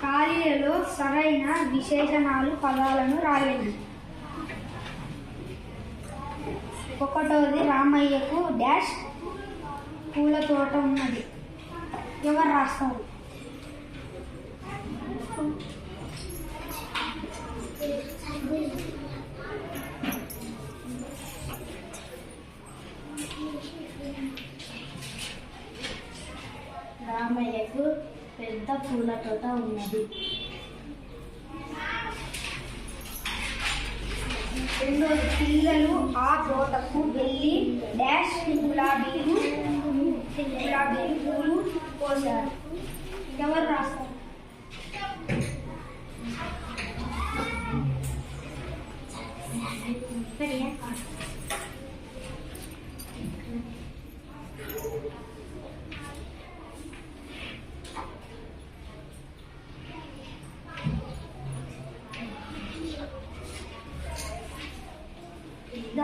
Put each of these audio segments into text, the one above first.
ఖాళీలలో సరైన విశేషణాలు పదాలను రాయండి. ఒకటోది రామయ్యకు డాష్ పూల తోట ఉన్నది. ఎవరు రాస్తారు? పెద్ద పూల తోట ఉన్నది. రెండోది పిల్లలు ఆ తోటకు వెళ్ళి డాష్ గులాబీలు గులాబీలు పూలు కోసారు ఎవరు రాస్తారు?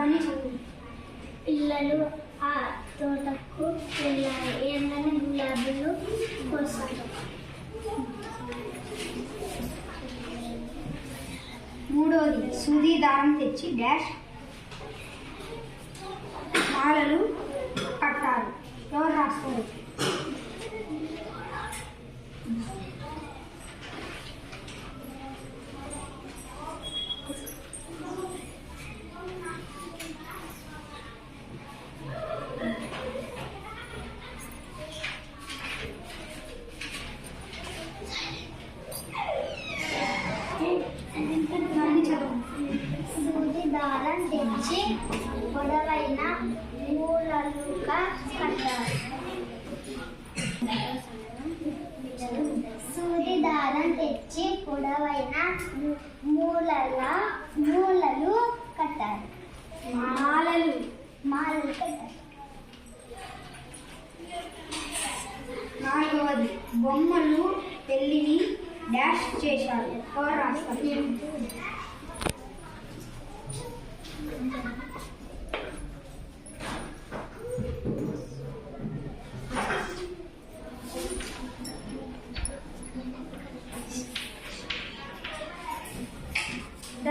దాన్ని చదువు. పిల్లలు ఆ తోటకు వెళ్ళారు ఏమైనా గులాబీలు కోసారు మూడోది సూది దారం తెచ్చి డాష్ మాలలు కట్టారు ఎవరు రాస్తారు దాన్ని చదువు దారం తెచ్చి పొడవైన మూలలుగా కట్టారు. సూది దారం తెచ్చి పొడవైన మూలల మూలలు కట్టారు. మాలలు. మాలలు కట్టారు. నాలుగవది బొమ్మలు పెళ్ళిని డాష్ చేశారు. ఎవరు రాస్తారు?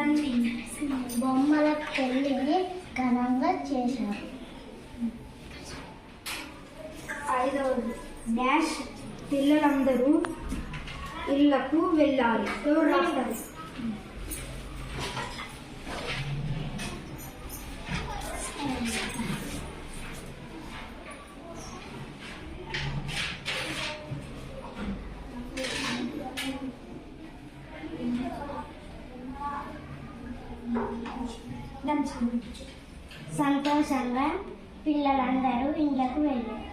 దంతి బొమ్మల పెళ్ళిని ఘనంగా చేశారు. ఐదవది డాష్. పిల్లలందరూ ఇళ్ళకు వెళ్ళాలి. ఎవరు రాస్తారు? దాన్ని చదువు. సంతోషంగా పిల్లలందరూ ఇళ్ళకు వెళ్ళారు